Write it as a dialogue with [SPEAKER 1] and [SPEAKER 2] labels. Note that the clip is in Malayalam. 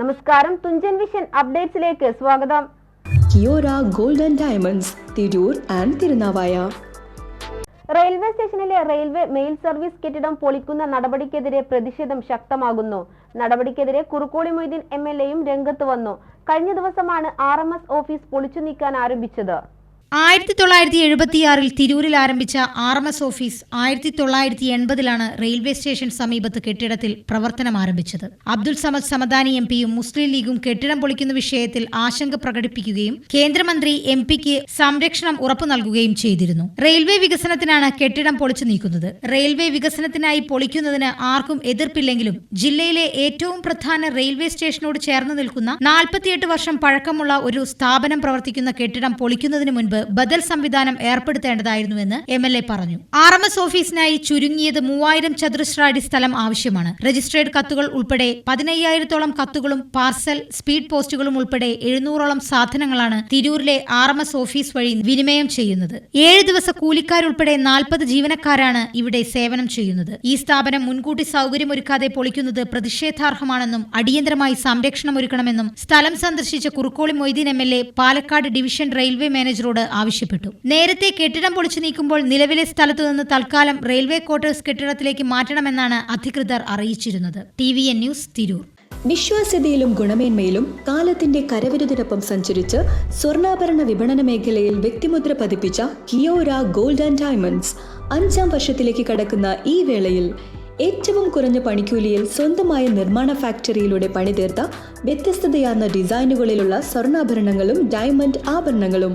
[SPEAKER 1] നമസ്കാരം. തുഞ്ചൻ വിഷൻ അപ്ഡേറ്റ്സിലേക്ക് സ്വാഗതം.
[SPEAKER 2] Kiyora golden diamonds Tirur and Thirunavaya.
[SPEAKER 1] Railway സ്റ്റേഷനിലെ റെയിൽവേ മെയിൽ സർവീസ് കെട്ടിടം പൊളിക്കുന്ന നടപടിക്കെതിരെ പ്രതിഷേധം ശക്തമാകുന്നു. നടപടിക്കെതിരെ കുറുക്കോളി മൊയ്തീൻ എം എൽ എയും രംഗത്ത് വന്നു. കഴിഞ്ഞ ദിവസമാണ് ആർ എം എസ് ഓഫീസ് പൊളിച്ചു നീക്കാൻ ആരംഭിച്ചത്.
[SPEAKER 3] ആയിരത്തി തൊള്ളായിരത്തി എഴുപത്തിയാറിൽ തിരൂരിൽ ആരംഭിച്ച ആർ എം എസ് ഓഫീസ് ആയിരത്തി തൊള്ളായിരത്തി എൺപതിലാണ് റെയിൽവേ സ്റ്റേഷൻ സമീപത്ത് കെട്ടിടത്തിൽ പ്രവർത്തനം ആരംഭിച്ചത്. അബ്ദുൽ സമദ് സമദാനി എം പിയും മുസ്ലിം ലീഗും കെട്ടിടം പൊളിക്കുന്ന വിഷയത്തിൽ ആശങ്ക പ്രകടിപ്പിക്കുകയും കേന്ദ്രമന്ത്രി എം പിക്ക് സംരക്ഷണം ഉറപ്പു നൽകുകയും ചെയ്തിരുന്നു. റെയിൽവേ വികസനത്തിനാണ് കെട്ടിടം പൊളിച്ചു നീക്കുന്നത്. റെയിൽവേ വികസനത്തിനായി പൊളിക്കുന്നതിന് ആർക്കും എതിർപ്പില്ലെങ്കിലും ജില്ലയിലെ ഏറ്റവും പ്രധാന റെയിൽവേ സ്റ്റേഷനോട് ചേർന്ന് നിൽക്കുന്ന നാൽപ്പത്തിയെട്ട് വർഷം പഴക്കമുള്ള ഒരു സ്ഥാപനം പ്രവർത്തിക്കുന്ന കെട്ടിടം പൊളിക്കുന്നതിന് മുൻപ് ബദൽ സംവിധാനം ഏർപ്പെടുത്തേണ്ടതായിരുന്നുവെന്ന് എം എൽ എ പറഞ്ഞു. ആർ എം എസ് ഓഫീസിനായി ചുരുങ്ങിയത് മൂവായിരം ചതുരശ്ര അടി സ്ഥലം ആവശ്യമാണ്. രജിസ്ട്രേഡ് കത്തുകൾ ഉൾപ്പെടെ പതിനയ്യായിരത്തോളം കത്തുകളും പാർസൽ സ്പീഡ് പോസ്റ്റുകളും ഉൾപ്പെടെ എഴുന്നൂറോളം സാധനങ്ങളാണ് തിരൂരിലെ ആർ എം എസ് ഓഫീസ് വഴി വിനിമയം ചെയ്യുന്നത്. ഏഴ് ദിവസ കൂലിക്കാരുൾപ്പെടെ നാൽപ്പത് ജീവനക്കാരാണ് ഇവിടെ സേവനം ചെയ്യുന്നത്. ഈ സ്ഥാപനം മുൻകൂട്ടി സൗകര്യമൊരുക്കാതെ പൊളിക്കുന്നത് പ്രതിഷേധാർഹമാണെന്നും അടിയന്തരമായി സംരക്ഷണം ഒരുക്കണമെന്നും സ്ഥലം സന്ദർശിച്ച Kurukkoli Moideen M L A Palakkad division railway മാനേജറോട് ആവശ്യപ്പെട്ടു. നേരത്തെ കെട്ടിടം പൊളിച്ചു നീക്കുമ്പോൾ നിലവിലെ സ്ഥലത്തു നിന്ന് തൽക്കാലം റെയിൽവേ ക്വാർട്ടേഴ്സ് കെട്ടിടത്തിലേക്ക് മാറ്റണമെന്നാണ് അധികൃതർ അറിയിച്ചിരുന്നത്. T V N news Tirur.
[SPEAKER 2] വിശ്വാസ്യതയിലും ഗുണമേന്മയിലും കാലത്തിന്റെ കരവിരുതിനൊപ്പം സഞ്ചരിച്ച് സ്വർണാഭരണ വിപണന മേഖലയിൽ വ്യക്തിമുദ്ര പതിപ്പിച്ച കിയോര ഗോൾഡ് ആൻഡ് ഡയമണ്ട്സ് അഞ്ചാം വർഷത്തിലേക്ക് കടക്കുന്ന ഈ വേളയിൽ ഏറ്റവും കുറഞ്ഞ പണിക്കൂലിയിൽ സ്വന്തമായ നിർമ്മാണ ഫാക്ടറിയിലൂടെ പണിതീർത്ത വ്യത്യസ്തതയാർന്ന ഡിസൈനുകളിലുള്ള സ്വർണാഭരണങ്ങളും ഡയമണ്ട് ആഭരണങ്ങളും